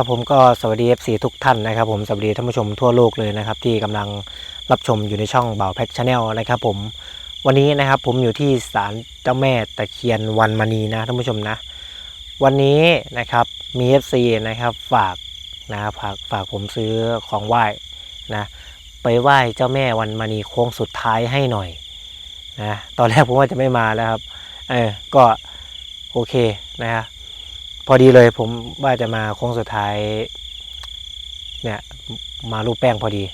ครับผมก็สวัสดี FC ทุกท่านนะครับผมสวัสดีท่านผู้ชมทั่วโลกเลยนะครับที่กำลังรับชมอยู่ในช่องเบาแพ็กชาแนลนะครับผมวันนี้นะครับผมอยู่ที่ศาลเจ้าแม่ตะเคียนวันมณีนะท่านผู้ชมนะ วันนี้นะครับมี FC นะครับฝากนะฝากฝากผมซื้อของไหว้นะไปไหว้เจ้าแม่วันมณีโค้งสุดท้ายให้หน่อยนะตอนแรกผมว่าจะไม่มาแล้วครับเออก็โอเคนะฮะ พอดีเลยผมว่าจะมาโค้งสุดท้ายเนี่ยมารูปแป้งพอดี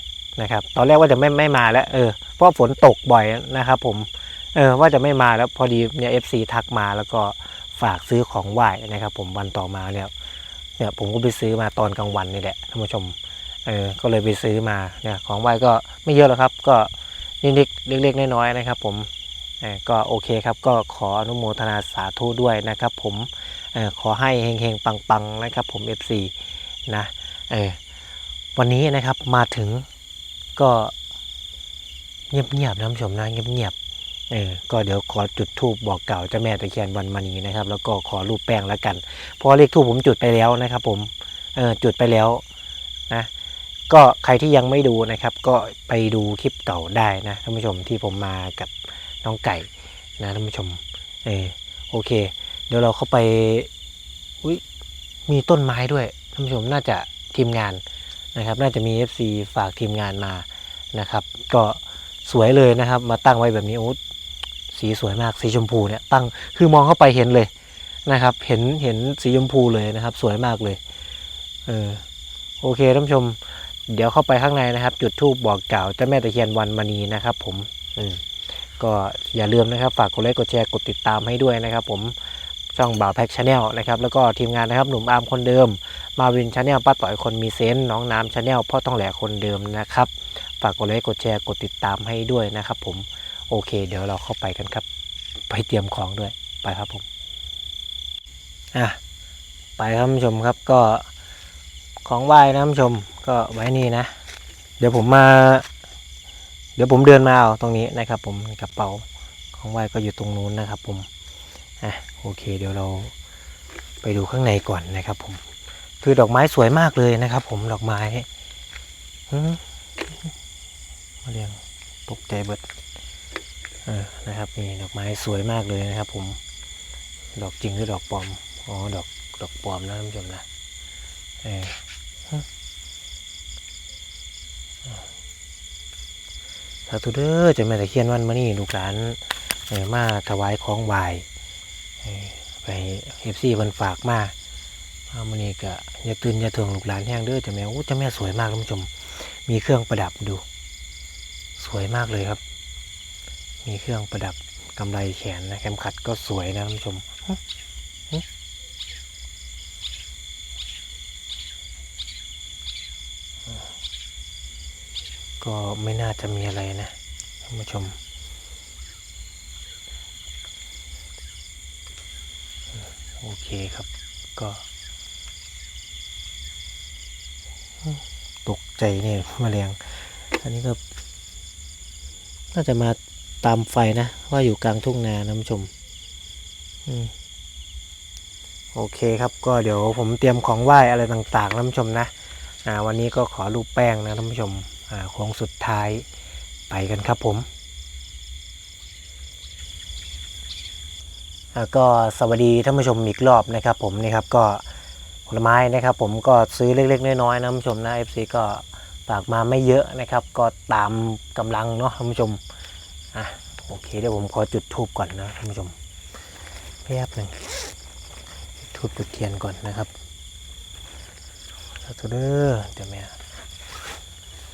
นะครับ ตอนแรกว่าจะไม่ไม่มาแล้วเออเพราะฝนตกบ่อยนะครับ ผมเออว่าจะไม่มาแล้วพอดีเนี่ยเอฟซีทักมาแล้วก็ฝากซื้อของไหว้นะครับ ผมวันต่อมาเนี่ยเนี่ยผมก็ไปซื้อมาตอนกลางวันนี่แหละท่านผู้ชมเออก็เลยไปซื้อมาเนี่ยของไหว้ก็ไม่เยอะหรอกครับ ก็นิดๆเล็กๆน้อยๆนะครับ ผมเออก็โอเคครับก็ขออนุโมทนาสาธุด้วยนะครับ ผม ขอให้เฮงๆ ปังๆ นะครับผม FC นะเออวันนี้นะครับมาถึงก็เงียบๆนะท่านผู้ชมนะเงียบๆเออก็เดี๋ยวขอจุดธูปบอกเกล่าวเจ้าแม่ตะเคียนวันมณีนะครับ แล้วก็ขอรูปแป้งแล้วกันเพราะเลขธูปผมจุดไปแล้วนะครับ ผมเออจุดไปแล้วนะก็ใครที่ยังไม่ดูนะครับ ก็ไปดูคลิปเก่าได้นะท่านผู้ชมที่ผมมากับน้องไก่นะท่านผู้ชมเออโอเค เดี๋ยวเราเข้าไปอุยมีต้นไม้ด้วยท่านผู้ชมน่าจะทีมงานนะครับ น่าจะมี FC ฝากทีมงานมานะครับ ก็สวยเลยนะครับ มาตั้งไว้แบบนี้โอ้สีสวยมากสีชมพูเนี่ยตั้งคือมองเข้าไปเห็นเลยนะครับ เห็นเห็นสีชมพูเลยนะครับ สวยมากเลยเออโอเคท่านผู้ชม เดี๋ยวเข้าไปข้างในนะครับ จุดธูปบอกกล่าวเจ้าแม่ตะเคียนวันมณีนะครับ ผมอืมก็อย่าลืมนะครับ ฝากกดไลค์กดแชร์กดติดตามให้ด้วยนะครับ ผม ช่องบ่าวแพ็กชาแนลนะครับแล้วก็ทีมงานนะครับหนุ่มอาร์มคนเดิม มาวินชาแนลป้าต่อยคนมีเซนน้องน้ำชาแนลพ่อต้องแหลคนเดิมนะครับฝากกดไลค์กดแชร์กดติดตามให้ด้วยนะครับ ผมโอเค เดี๋ยวเราเข้าไปกันครับ ไปเตรียมของด้วยไปครับผมอะไปครับผู้ชมครับก็ของไหว้นะผู้ชมก็ไว้นี่นะ เดี๋ยวผมมา เดี๋ยวผมเดินมาเอาตรงนี้นะครับ ผมกระเป๋าของไหว้ก็อยู่ตรงนู้นนะครับ ผม อะโอเคเดี๋ยวเราไปดูข้างในก่อนนะครับผมคือดอกไม้สวยมากเลยนะครับ ผมดอกไม้มาเรียงตกใจเบิดเออนะครับนี่ดอกไม้สวยมากเลยนะครับ ผมดอกจริงหรือดอกปลอมอ๋อดอกดอกปลอมนะท่านผู้ชมนะเออสาธุเด้อจะแม่ตะเคียนวันมานี่ลูกหลานเอ่อมาถวายของไหว ไปเอฟซีมันฝากมาเอามานี่ก็อย่าตื่นอย่าเถืองลูกหลานแห้งเด้อเจ้าแม่โอ้เจ้าแม่สวยมากท่านผู้ชม มีเครื่องประดับดู สวยมากเลยครับ มีเครื่องประดับกำไรแขนนะเข็มขัดก็สวยนะท่านผู้ชมก็ไม่น่าจะมีอะไรนะท่านผู้ชม โอ เคครับก็ ตกใจเนี่ยแมลงอันนี้ก็ น่าจะมาตามไฟนะ ว่าอยู่กลางทุ่งนานะท่านผู้ชมโอเคครับก็เดี๋ยวผมเตรียมของไหว้อะไรต่างๆนะท่านผู้ชมนะวันนี้ก็ขอรูปแป้งนะท่านผู้ชมอ่าโค้งสุดท้ายไปกันครับผม อ่า ก็สวัสดีท่านผู้ชมอีกรอบนะครับผมนี่ครับก็ผลไม้นะครับผมก็ซื้อเล็กๆน้อยๆนะท่านผู้ชมนะ FC ก็ฝากมาไม่เยอะนะครับ ก็ตามกำลังเนาะท่านผู้ชมอะโอเคเดี๋ยวผมขอจุดทูบก่อนนะท่านผู้ชมแป๊บหนึ่งทูบจุดเทียนก่อนนะครับสาธุเด้อเดี๋ยวแม่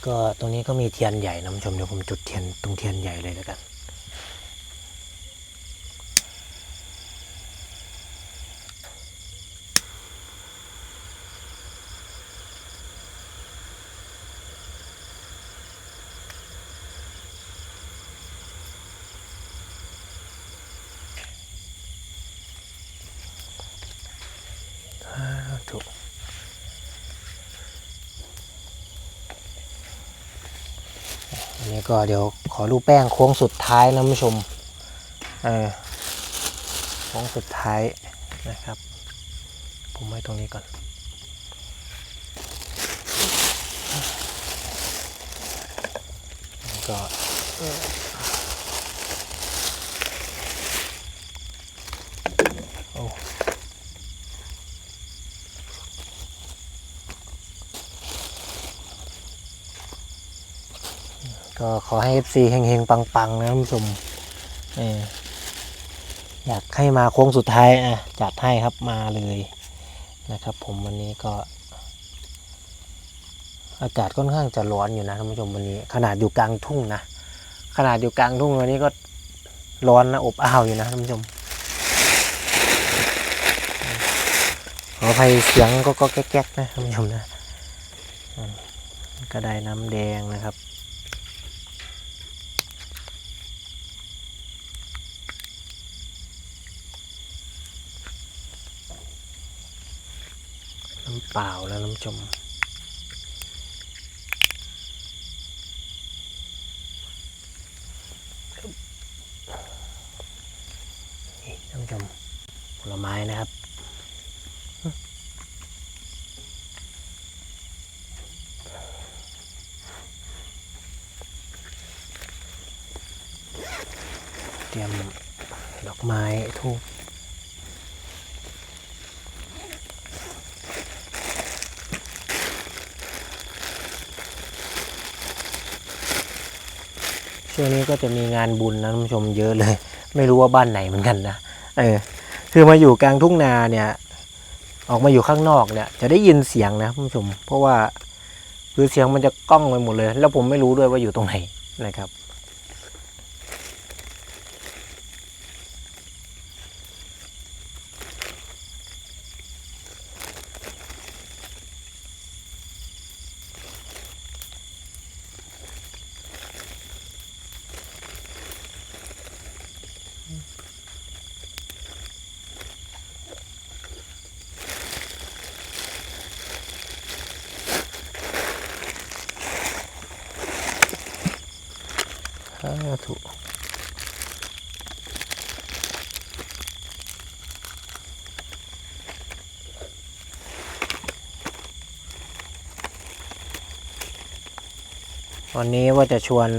ก็ตรงนี้ก็มีเทียนใหญ่นะท่านผู้ชมเดี๋ยวผมจุดเทียนตรงเทียนใหญ่เลยแล้วกัน นี่ก็เดี๋ยวขอรูปแป้งโค้งสุดท้ายนะผู้ชมเออโค้งสุดท้ายนะครับ ผมไว้ตรงนี้ก่อนก็ ก็ขอให้ FC เฮงๆ ปังๆ นะท่านผู้ชมอยากให้มาโค้งสุดท้ายอะจัดให้ครับมาเลยนะครับ ผมวันนี้ก็ อากาศค่อนข้างจะร้อนอยู่นะท่านผู้ชมวันนี้ ขนาดอยู่กลางทุ่งนะขนาดอยู่กลางทุ่งวันนี้ก็ร้อนนะอบอ้าวอยู่นะท่านผู้ชมขออภัยเสียงก็ก็แก๊กๆนะท่านผู้ชมนะก็ได้น้ำแดงนะครับ เปล่าแล้วน้ำชมนี่ท่านผู้ชมผลไม้นะครับเตรียมดอกไม้ทูบ ช่วงนี้ก็จะมีงานบุญนะท่านผู้ชมเยอะเลย ไม่รู้ว่าบ้านไหนเหมือนกันนะเออคือมาอยู่กลางทุ่งนาเนี่ย ออกมาอยู่ข้างนอกเนี่ย จะได้ยินเสียงนะท่านผู้ชม เพราะว่าคือเสียงมันจะก้องไปหมดเลย แล้วผมไม่รู้ด้วยว่าอยู่ตรงไหนนะครับ วันนี้ว่าจะชวน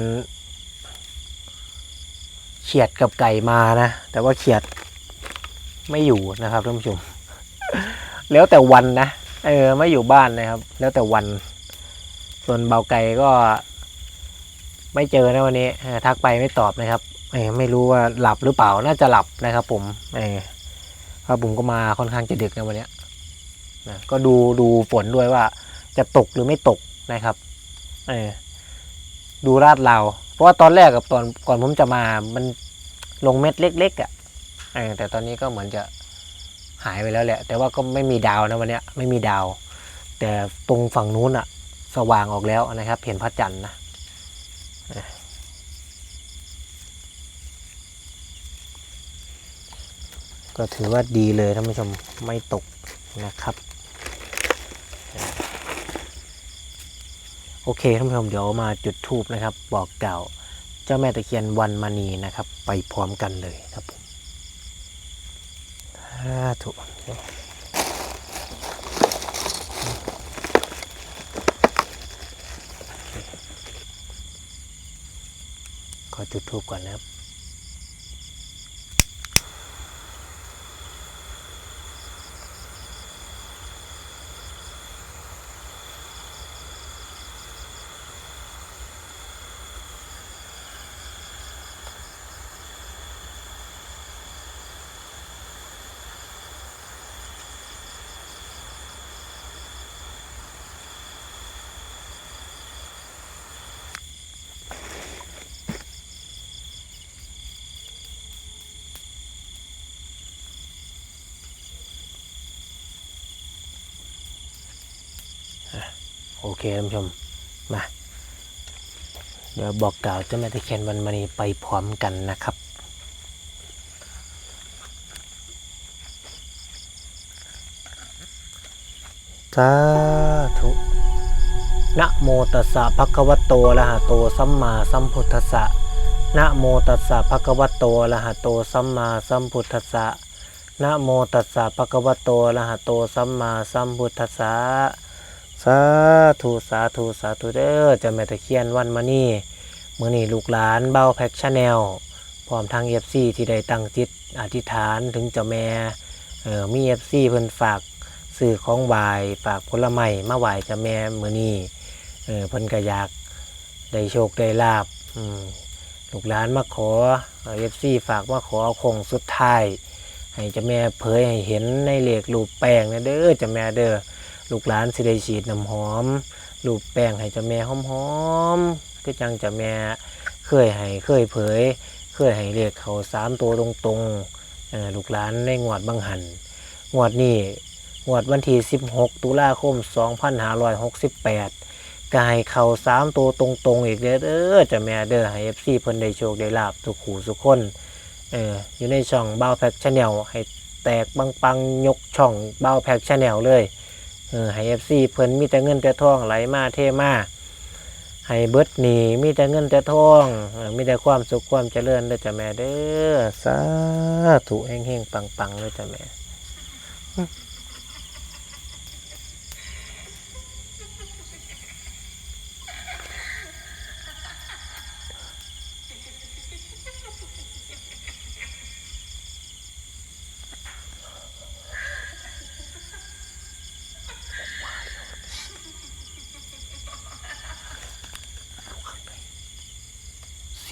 เขียดกับไก่มานะ แต่ว่าเขียดไม่อยู่นะครับท่านผู้ชม แล้วแต่วันนะ เออไม่อยู่บ้านนะครับ แล้วแต่วัน ส่วนเบาไก่ก็ ไม่เจอนะวันนี้ทักไปไม่ตอบนะครับเออไม่รู้ว่าหลับหรือเปล่าน่าจะหลับนะครับ ผมเออเพราะผมก็มาค่อนข้างจะดึกในวันนี้นะก็ดูดูฝนด้วยว่าจะตกหรือไม่ตกนะครับ เออ ดูลาดเรา เพราะว่าตอนแรกกับตอนก่อนผมจะมามันลงเม็ดเล็กๆอะ่ะแต่ตอนนี้ก็เหมือนจะหายไปแล้วแหละ แต่ว่าก็ไม่มีดาวนะวันนี้ไม่มีดาว แต่ตรงฝั่งนู้นอะ่ะ สว่างออกแล้วนะครับ เห็นพระจันทร์นะก็ถือว่าดีเลยท่านผู้ชมไม่ตกนะครับ โอเคท่านผู้ชมเดี๋ยวมาจุดทูบนะครับ บอกกล่าวเจ้าแม่ตะเคียนวันมณีนะครับ ไปพร้อมกันเลยครับผมสาธุขอจุดทูบก่อนนะครับ โอเคท่านผู้ชมมา เดี๋ยวบอกกล่าวเจ้าแม่ตะเคียนวันมณีไปพร้อมกันนะครับสาธุนะโมตัสสะภะคะวะโตอะระหะโตสัมมาสัมพุทธัสสะนะโมตัสสะภะคะวะโตอะระหะโตสัมมาสัมพุทธัสสะนะโมตัสสะภะคะวะโตอะระหะโตสัมมาสัมพุทธัสสะ สาธุสาธุสาธุเด้อเจ้าแม่ตะเคียนวันมานี่มื้อนี้ลูกหลานเบ้าแพ็กชาแนลพร้อมทาง FC ที่ได้ตั้งจิตอธิษฐานถึงเจ้าแม่เอ่อมี FC เพิ่นฝากซื้อของไหว้ฝากผลไม้มาไหว้เจ้าแม่มื้อนี้เออเพิ่นก็อยากได้โชคได้ลาบอืมลูกหลานมาขอเอฟซีฝากมาขอเอาคงสุดท้ายให้เจ้าแม่เผยให้เห็นในเหลขรูปแป้งนะเด้อเจ้าแม่เด้อ ลูกหลานสิได้ฉีดน้ำหอมรูปแป้งให้เจ้าแม่หอมๆคือจังเจ้าแม่เคยให้เคยเผย เคยให้เลขเขาสามตัวตรงๆลูกหลานในงวดบางหันงวดนี้งวดวันที่ 16 ตุลาคม 2568ก็ให้เขาสามตัวตรงๆ อีกเด้อเด้อจ้าแม่เด้อให้ FC เพิ่นได้โชคได้ลาบทุขู่ทุกคนเอออยู่ในช่องบ้าวแพ็กชาแนลให้แตกปังปังๆยกช่องบ้าวแพ็กชาแนลเลย เออให้เอฟซีเพิ่นมีแต่เงินแต่ทองไหลมาเทมาให้เบิดหนีมีแต่เงินแต่ทองเออมีแต่ความสุขความเจริญเด้อจ้ะแม่เด้อสาธุแห่งๆปังๆเลยจ้ะแม่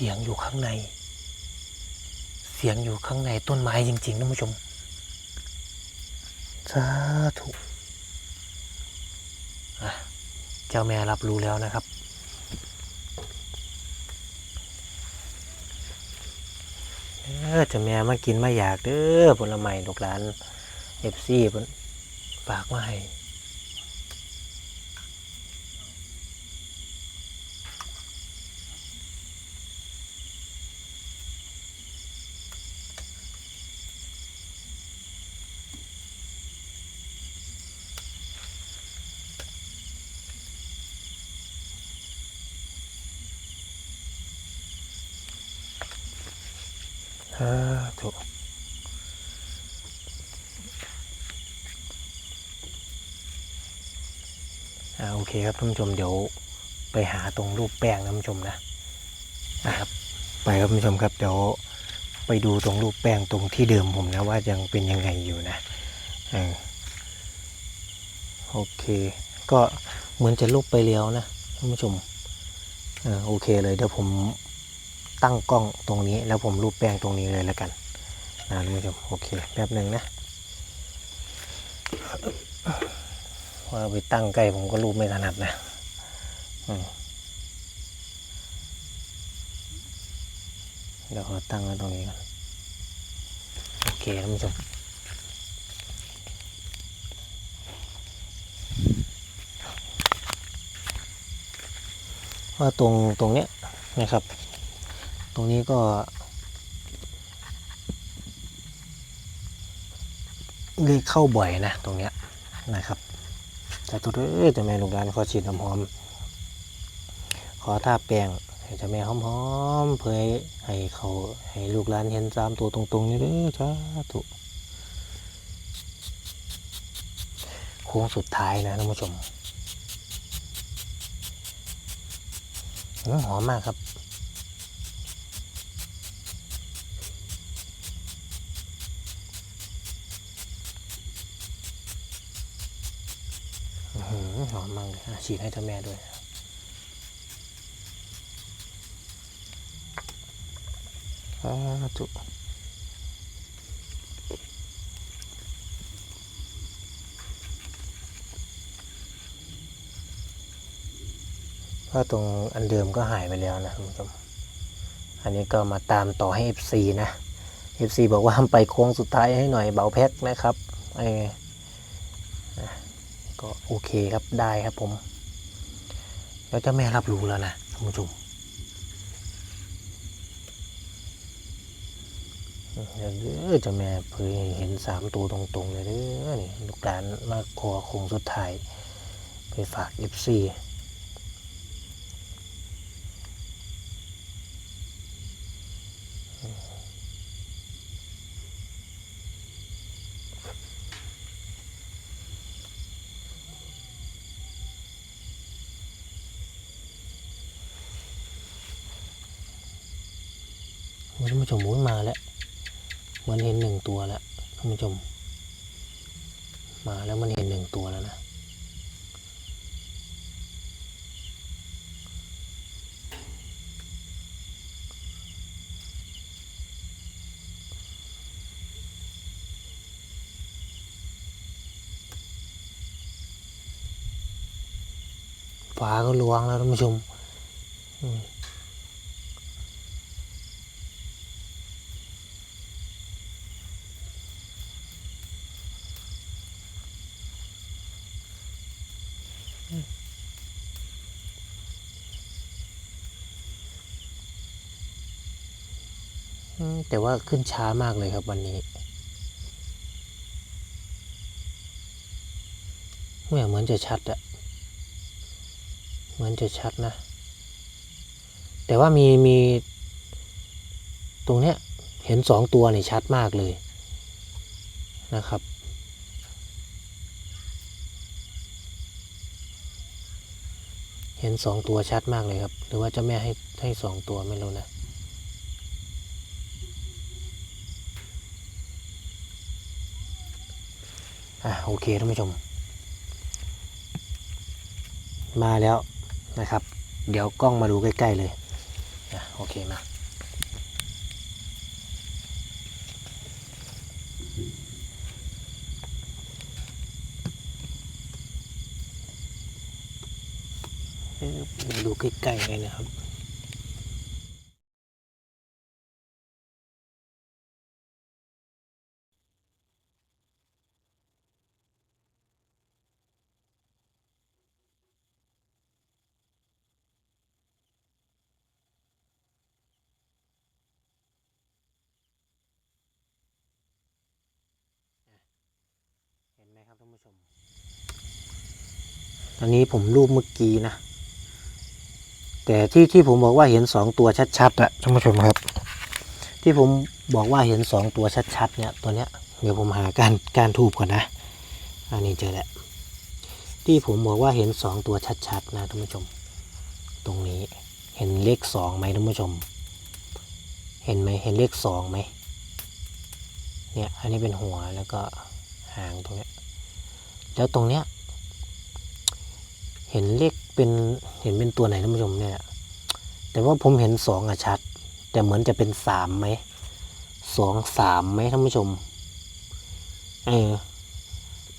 เสียงอยู่ข้างใน เสียงอยู่ข้างในต้นไม้ จริงๆท่านผู้ชม สาธุเจ้าแม่รับรู้แล้วนะครับ เออเจะแม่มากินมาอยากเด้อผลไม้ลูกหลานเอฟซีเพิ่นฝากมาให้ อ่าโอเคครับท่านผู้ชมเดี๋ยวไปหาตรงรูปแป้งนะท่านผู้ชมนะนะครับไปครับท่านผู้ชมครับเดี๋ยวไปดูตรงรูปแป้งตรงที่เดิมผมนะว่ายังเป็นยังไงอยู่นะอโอเค ก็เหมือนจะรูปไปแล้วนะท่านผู้ชมอโอเคเลยเดี๋ยวผมตั้งกล้องตรงนี้ แล้วผมรูปแป้งตรงนี้เลยแล้วกันนะท่านผู้ชมโอเคแป๊บหนึ่งนะ ว่าไปตั้งใกล้ผมก็รูปไม่ถนัดนะเดี๋ยวขอตั้งไว้ตรงนี้ก่อนโอเคท่านผู้ชมว่าตรงตรงเนี้ยนะครับ ตรงนี้ก็เลขเข้าบ่อยนะตรงเนี้ยนะครับ แต่ตัวเอ้ยเจะแม่ลูกหลานขอฉีดน้ำหอม ขอทาแป้งให้เจะแม่หอมๆเพื่อให้เขาให้ลูกหลานเห็นสามตัวตรงๆนี่เด้อจ้าตุโค้งสุดท้ายนะท่านผู้ชมหอมมากครับ ฉีดให้เจ้าแม่ด้วยสาธุเพราตรงอันเดิมก็หายไปแล้วนะคุณผู้ชม อันนี้ก็มาตามต่อให้ FC นะ FC บอกว่าไปโค้งสุดท้ายให้หน่อยเบาแพ็กนะครับเอ ก็โอเคครับได้ครับผม แล้วเจ้าแม่รับรู้แล้วนะท่านผู้ชมเดี๋ยวเด้อเจ้าแม่เผยเห็นสามตัวตรงๆเลยเด้อนี่ลูกหลานมาขอคงสุดท้ายไปฝาก FC โอ้ย ท่านผู้ชมโอ้ยมาแล้วเหมือนเห็นหนึ่งตัวแล้วท่านผู้ชม มาแล้วมันเห็นหนึ่งตัวแล้วนะฟ้าก็ลวงแล้วท่านผู้ชม แต่ว่าขึ้นช้ามากเลยครับวันนี้เหมือนเหมือนจะชัดอะเหมือนจะชัดนะ แต่ว่ามีมี ตรงเนี้ยเห็นสองตัวนี่ชัดมากเลยนะครับ เห็นสองตัวชัดมากเลยครับ หรือว่าเจ้าแม่ให้ให้สองตัวไม่รู้นะ อะโอเคท่านผู้ชม มาแล้วนะครับ เดี๋ยวกล้องมาดูใกล้ ๆ เลยนะโอเคมาเอ๊ะมาดูใกล้ๆเลยนะครับ เห็นไหมครับ ท่านผู้ชม ตอนนี้ผมรูปเมื่อกี้นะ แต่ที่ที่ผมบอกว่าเห็นสองตัวชัดๆอะท่านผู้ชมครับ ที่ผมบอกว่าเห็นสองตัวชัดๆเนี่ยตัวเนี้ยเดี๋ยวผมหาการการทูบก่อนนะอันนี้เจอแล้วที่ผมบอกว่าเห็นสองตัวชัดๆนะท่านผู้ชม ตรงนี้เห็นเลขสองไหมท่านผู้ชม เห็นไหมเห็นเลขสองไหมเนี่ยอันนี้เป็นหัวแล้วก็หางตรงเนี้ย แล้วตรงเนี้ย เห็นเลขเป็นเห็นเป็นตัวไหนท่านผู้ชมเนี่ย แต่ว่าผมเห็นสองอะชัด แต่เหมือนจะเป็นสามไหมสองสามไหมท่านผู้ชมเออ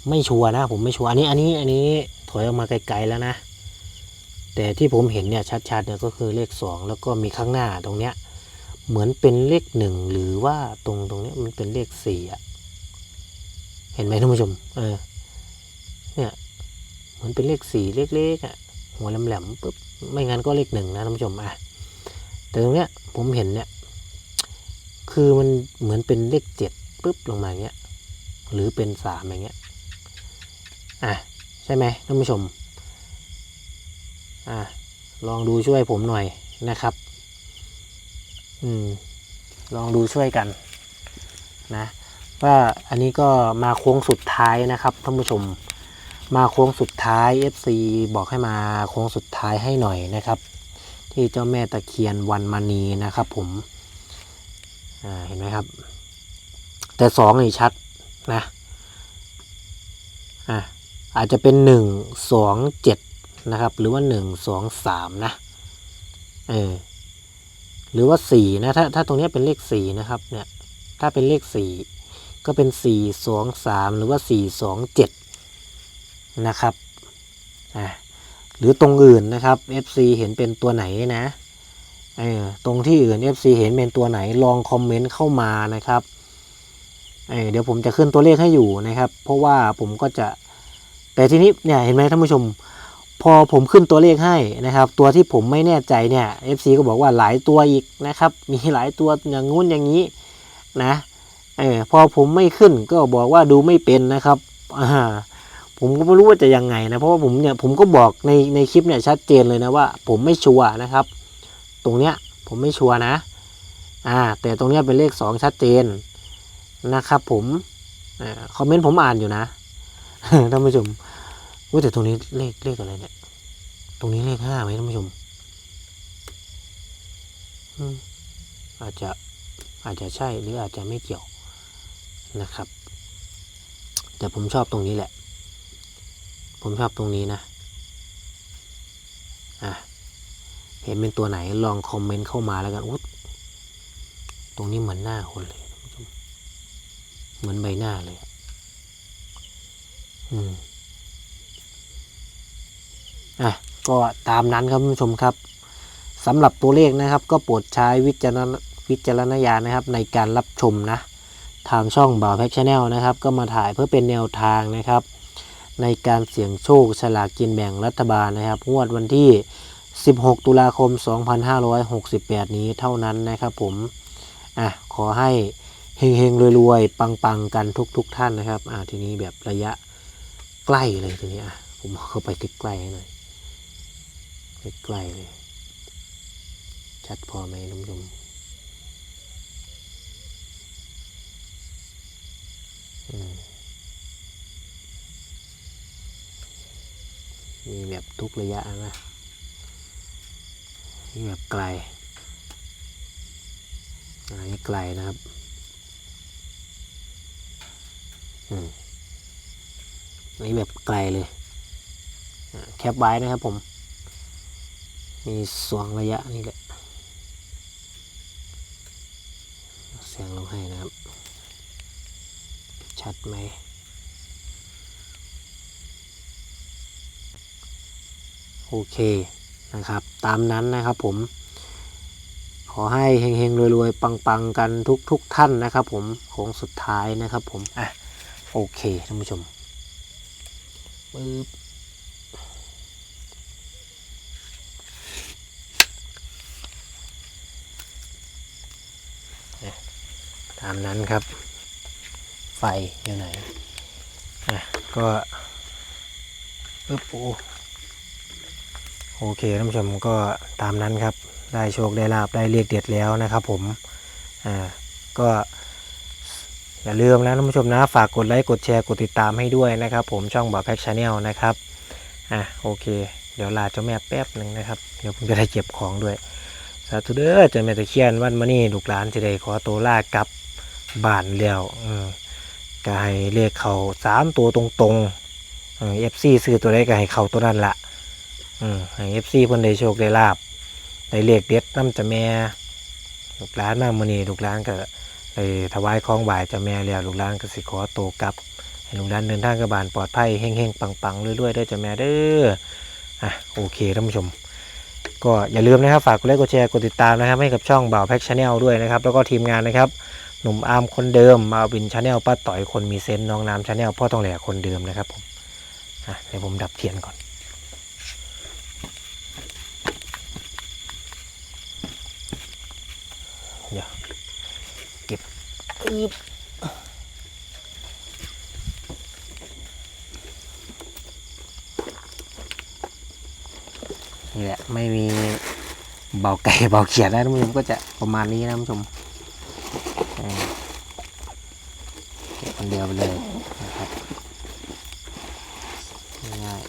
ไม่ชัวร์นะผมไม่ชัวร์อันนี้อันนี้อันนี้ถอยออกมาไกลๆแล้วนะ แต่ที่ผมเห็นเนี่ยชัดๆเนี่ยก็คือเลขสองแล้วก็มีข้างหน้าตรงเนี้ยเหมือนเป็นเลขหนึ่งหรือว่าตรงตรงเนี้ยมันเป็นเลขสี่อะเห็นไหมท่านผู้ชม เออเนี่ยเห มือนเป็นเลขสี่เล็กๆอะหัวแหลมๆปุ๊บไม่งั้นก็เลขหนึ่งนะท่านผู้ชมอะแต่ตรงเนี้ยผมเห็นเนี่ยคือมันเหมือนเป็นเลขเจ็ดปุ๊บลงมาอย่างเงี้ยหรือเป็นสามอย่างเงี้ยอะใช่ไหมท่านผู้ชมอะลองดูช่วยผมหน่อยนะครับอืมลองดูช่วยกันนะว่าอันนี้ก็มาโค้งสุดท้ายนะครับท่านผู้ชม มาโค้งสุดท้าย FC บอกให้มาโค้งสุดท้ายให้หน่อยนะครับ ที่เจ้าแม่ตะเคียนวันมณีนะครับ ผมเห็นไหมครับ แต่สองนี่ชัดนะอ่าอาจจะเป็นหนึ่งสองเจ็ดนะครับ หรือว่าหนึ่งสองสามนะเออหรือว่าสี่นะถ้าถ้าตรงเนี้ยเป็นเลขสี่นะครับเนี่ยถ้าเป็นเลขสี่ก็เป็นสี่สองสามหรือว่าสี่สองเจ็ด นะครับหรือตรงอื่นนะครับ FC เห็นเป็นตัวไหนนะตรงที่อื่น FC เห็นเป็นตัวไหนลองคอมเมนต์เข้ามานะครับเเดี๋ยวผมจะขึ้นตัวเลขให้อยู่นะครับ เพราะว่าผมก็จะแต่ทีนี้เนี่ยเห็นไหมท่านผู้ชม พอผมขึ้นตัวเลขให้นะครับ ตัวที่ผมไม่แน่ใจเนี่ย FC ก็บอกว่าหลายตัวอีกนะครับ มีหลายตัวอย่างงู้นอย่างนี้นะเออพอผมไม่ขึ้นก็บอกว่าดูไม่เป็นนะครับอ่า ผมก็ไม่รู้ว่าจะยังไงนะเพราะว่าผมเนี่ยผมก็บอกในในคลิปเนี่ยชัดเจนเลยนะว่า ผมไม่ชัวร์นะครับ ตรงเนี้ยผมไม่ชัวร์นะอ่าแต่ตรงเนี้ยเป็นเลขสองชัดเจนนะครับผมอ่าคอมเมนต์ผมอ่านอยู่นะท่านผู้ชมว่าแต่ตรงนี้เลขเลขอะไรเนี่ยตรงนี้เลขห้าไหมท่านผู้ชมอืมอาจจะอาจจะใช่หรืออาจจะไม่เกี่ยวนะครับ แต่ผมชอบตรงนี้แหละ ผมชอบตรงนี้นะ อะ เห็นเป็นตัวไหนลองคอมเมนต์เข้ามาแล้วกันอุ๊ตรงนี้เหมือนหน้าคนเลยท่านผู้ชมเหมือนใบหน้าเลยอะอืม อะ ก็ตามนั้นครับท่านผู้ชมครับสำหรับตัวเลขนะครับ ก็โปรดใช้วิจารณวิจารณญาณนะครับ ในการรับชมนะ ทางช่องบ่าวแพ็กชาแนลนะครับ ก็มาถ่ายเพื่อเป็นแนวทางนะครับ ในการเสี่ยงโชคฉลากกินแบ่งรัฐบาลนะครับ งวดวันที่ 16 ตุลาคม 2568 นี้เท่านั้นนะครับผมอะขอให้เฮงๆรวยๆ ปังๆ กันทุกๆทท่านนะครับอะทีนี้แบบระยะใกล้เลยทีนี้อะผมเข้าไปใกล้ๆหน่อยใกล้ๆเลย ชัดพอไหมท่านผู้ชมอืม มีแบบทุกระยะนะนี่แบบไกลอันนี้ไกลนะครับอืมอันนี้แบบไกลเลยแคปไว้นะครับผม มีสวงระยะนี่แหละแสงลงให้นะครับ ชัดไหม โอเคนะครับ ตามนั้นนะครับผม ขอให้เฮงๆรวยๆ ปังๆ กันทุกๆทท่านนะครับผมโค้งสุดท้ายนะครับผม อะ โอเคท่านผู้ชมปึ๊บตามนั้นครับ ไฟอยู่ไหน อะ ก็ปึ๊บโอ้ โอเคท่านผู้ชมก็ตามนั้นครับ ได้โชคได้ลาบได้เรียกเด็ดแล้วนะครับผมอ่าก็อย่าลืมนะท่านผู้ชมนะฝากกดไลค์กดแชร์กดติดตามให้ด้วยนะครับ ผมช่องบ่าแพ็กชาแนลนะครับอะโอเค เดี๋ยวลาเจ้าแม่แป๊บหนึ่งนะครับเดี๋ยวผมจะได้เก็บของด้วยสาธุเด้อเจ้าแม่ตะเคียนวันมานี่ลูกหลานจะได้ขอตัวลากลับบ้านแล้วอืมก็ให้เลขเขาสามตัวตรงๆเอฟซีซื้อตัวใดก็ให้เขาตัวนั้นละ อืมให้เอฟซีเพิ่นได้โชคได้ลาบได้เลขเด็ดน้ำจะแม่ลูกหลานมามื้อนี้ลูกหลานก็ได้ถวายของบ่ายจ้าแม่แล้วลูกหลานก็สิขอโตกลับให้ลูกหลานเดินทางกลับบานปลอดภัยเฮงๆปังๆรวยๆเด้อเจ้าแม่เด้ออะโอเคท่านผู้ชม ก็อย่าลืมนะครับฝากกดไลค์กดแชร์กดติดตามนะครับให้กับช่องบ่าวแพ็กชาแนลด้วยนะครับ แล้วก็ทีมงานนะครับหนุ่มอาร์มคนเดิมมาวินชาแนลป้าต่อยคนมีเซนต์น้องน้ำชาแนลพ่อทองแหล่คนเดิมนะครับผมอะเดี๋ยวผมดับเทียนก่อน เดี๋ยวเก็บ อึบนี่แหละ ไม่มีเบาไก่เบาเขียดนะท่านผู้ชมก็จะประมาณนี้นะท่านผู้ชมเก็บคนเดียวไปเลยนะครับง่าย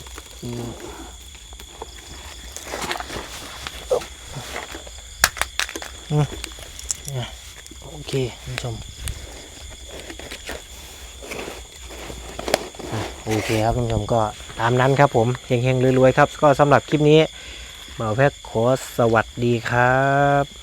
โอเคท่านผู้ชมอะโอ เคครับท่านผู้ชมก็ตามนั้นครับผมเฮงๆรวยๆครับ ก็สำหรับคลิปนี้หมอแพทย์ขอสวัสดีครับ